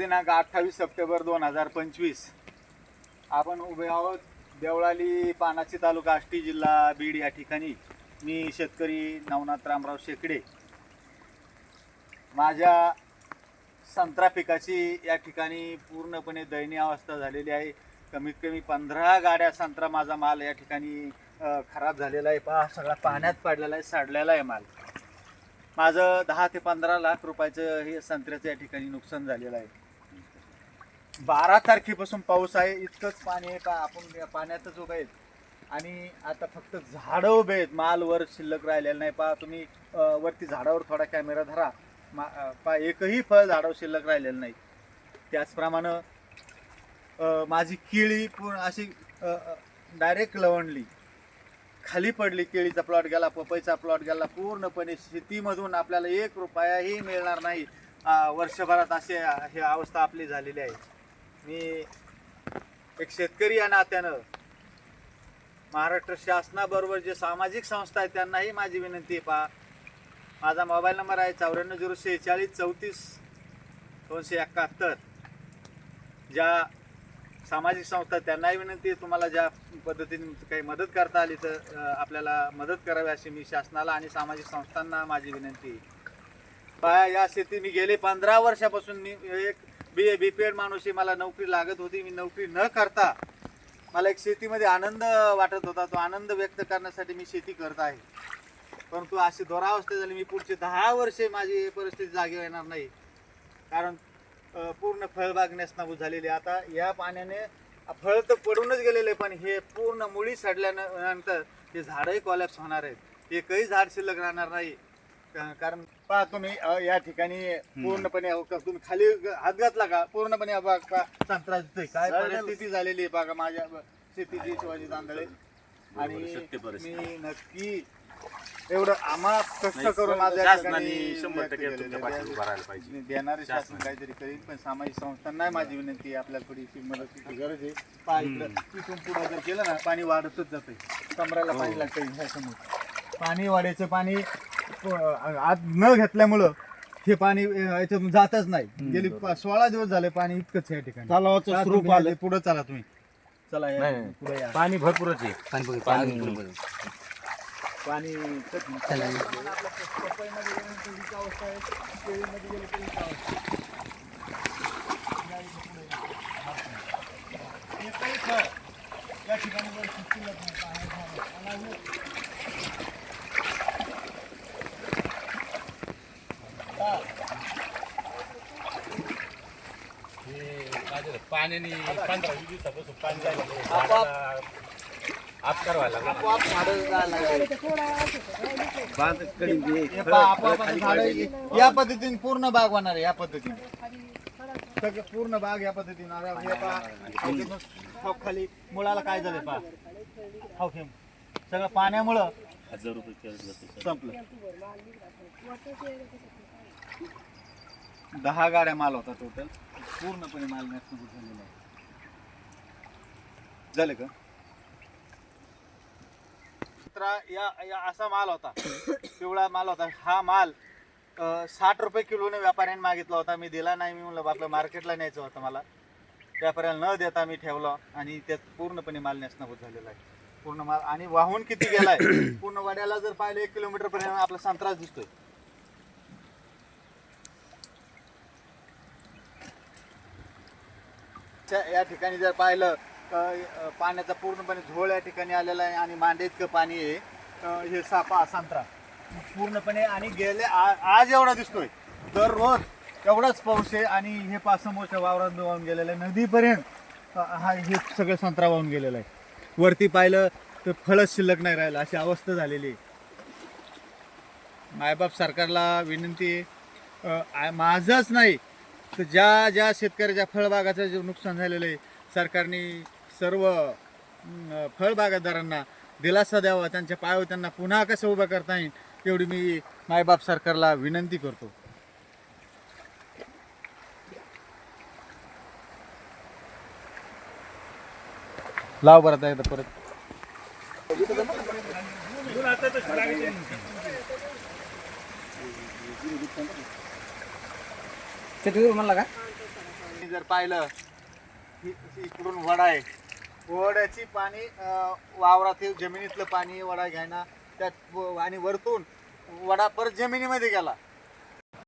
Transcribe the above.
दिनांक अठ्ठावीस सप्टेंबर दोन हजार पंचवीस. आपण उभे आहोत देवळाली पानाची तालुका आष्टी जिल्हा बीड या ठिकाणी. मी शेतकरी नवनाथ रामराव शेकडे. माझ्या संत्रा पिकाची या ठिकाणी पूर्णपणे दयनीय अवस्था झालेली आहे. कमीत कमी पंधरा गाड्या संत्रा माझा माल या ठिकाणी खराब झालेला आहे. पहा सगळा पाण्यात पडलेला आहे साडलेला आहे माल. माझं दहा ते पंधरा लाख रुपयाचं हे संत्र्याचं या ठिकाणी नुकसान झालेलं आहे. बारा तारखेपासून पाऊस आहे इतकंच पाणी आहे का आपण या पाण्यातच उभे आहेत आणि आता फक्त झाडं उभे आहेत माल वर शिल्लक राहिलेलं नाही. पहा तुम्ही अ, वरती झाडावर थोडा कॅमेरा धरा. मा अ, पहा एकही फळ झाडावर शिल्लक राहिलेलं नाही. त्याचप्रमाणे अ, माझी केळी पूर्ण अशी डायरेक्ट लवणली खाली पडली केळीचा प्लॉट गेला पपईचा प्लॉट गेला पूर्णपणे शेतीमधून आपल्याला एक रुपयाही मिळणार नाही. वर्षभरात अशी ही अवस्था आपली झालेली आहे. मी एक शेतकरी या नात्यानं महाराष्ट्र शासनाबरोबर जे सामाजिक संस्था आहेत त्यांनाही माझी विनंती आहे पहा. माझा मोबाईल नंबर आहे चौऱ्याण्णव झिरो शेहेचाळीस चौतीस दोनशे एकाहत्तर. ज्या सामाजिक संस्था त्यांनाही विनंती आहे तुम्हाला ज्या पद्धतीने काही मदत करता आली तर आपल्याला मदत करावी अशी मी शासनाला आणि सामाजिक संस्थांना माझी विनंती आहे. पहा या शेती मी गेले पंधरा वर्षापासून मी एक बी ए बी पी एड माणूस आहे मला नोकरी लागत होती मी नोकरी न करता मला एक शेतीमध्ये आनंद वाटत होता तो आनंद व्यक्त करण्यासाठी मी शेती करत आहे. परंतु अशी दोरावस्था झाली मी पुढचे दहा वर्षे माझी परिस्थिती जागी येणार नाही. कारण पूर्ण फळबाग नेसनाबूत झालेली आहे. आता या पाण्याने फळ तर पडूनच गेलेले पण हे पूर्ण मुळी सडल्यानंतर हे झाडंही कॉलॅप्स होणार आहेत. एकही झाड शिल्लक राहणार नाही. का- कारण पहा तुम्ही अ, या ठिकाणी पूर्णपणे अहो, का- तुम्ही खाली ग- हात घातला का? पूर्णपणे हा पहा, संत्रा दिसतोय काय परिस्थिती झालेली आहे बघा माझ्या ब- शेतीची शिवाजी तांदळे. आणि सत्य परिस्थिती. मी नक्की एवढं आम्हा कष्ट करून माझ्या शासनाने ठिकाणी शंभर व्यक्त टक्के केलेलं तुमच्या आहे. पाठीशी उभं राहायला पाहिजे. देणारे शासन. काहीतरी करील पण सामाजिक संस्थांना माझी विनंती आहे आपल्याला थोडीशी मदतीची गरज आहे. पहा इकडं तिथून पुढं जर केलं ना पाणी वाढतच जाते कमराला पाणी लागतं ह्या समोर पाणी वाढायचं पाणी आत न घेतल्यामुळं हे पाणी याच्यातून जातच नाही. गेली पा- सोळा दिवस झाले पाणी इतकंच या ठिकाणी. तलावाचं चला स्वरूप आलं. पुढे चला तुम्ही. चला या, नाही, नाही. पुढे या. पाणी भरपूरच आहे. पाणी पाणी. या. ठिकाणी पाण्यात झालं. मला हे- पाण्याने पंधरा वीस दिवसापासून पाणी झालं आपोआप- आपकार व्हायला लागला. आपोआप झाडं जायला लागली. बांध कडीन ते हे पहा, आपोआप आता झाडं या पद्धतीने पूर्ण बाग होणार आहे या पद्धतीने. सगळं पूर्ण बाग या पद्धतीने हे पहा, खाऊ खाली. मुळाला काय झालं पहा. खाऊ खेम सगळं पाण्यामुळं हजार रुपये. संपलं. दहा गाड्या माल होता टोटल पूर्णपणे माल नॅशनल झालेला आहे. झालं का? या या असा माल होता. पिवळा माल होता. हा माल साठ रुपये किलोने व्यापाऱ्याने मागितला होता. मी दिला नाही. मी म्हणलं आपलं मार्केटला न्यायचं होतं मला. व्यापाऱ्याला न देता मी ठेवला आणि त्यात पूर्णपणे माल नेसनाभूत झालेला आहे. पूर्ण माल आणि वाहून किती गेलाय? पूर्ण वाड्याला जर पाहिलं एक किलोमीटर पर्यंत आपला संत्रास दिसतोय. आजच्या या ठिकाणी जर पाहिलं तर पाण्याचा पूर्णपणे झोळ या ठिकाणी आलेला आहे आणि मांडे इतकं पाणी आहे हे सापा संत्रा पूर्णपणे आणि गेले आ- आज एवढा दिसतोय. दररोज एवढाच पाऊस आहे आणि हे पाच समोरच्या वावरात वाहून गेलेलं आहे. नदीपर्यंत हा हे सगळं संत्रा वाहून गेलेलं आहे. वरती पाहिलं तर फळच शिल्लक नाही राहिलं अशी अवस्था झालेली आहे. मायबाप सरकारला विनंती आहे माझंच नाही तर ज्या ज्या शेतकऱ्याच्या फळबागाचं जे नुकसान झालेलं आहे सरकारने सर्व फळबागादारांना दिलासा द्यावा त्यांच्या पायावर त्यांना पुन्हा कसं उभं करता येईल एवढी मी मायबाप सरकारला विनंती करतो. लाव बरं आता एकदा परत. म्हणला का? जर पाहिलं ही इकडून वडा आहे. वड्याची पाणी अं, वावरातील जमिनीतलं पाणी वडा घ्यायना त्यात व- आणि वरतून वडा परत जमिनीमध्ये गेला.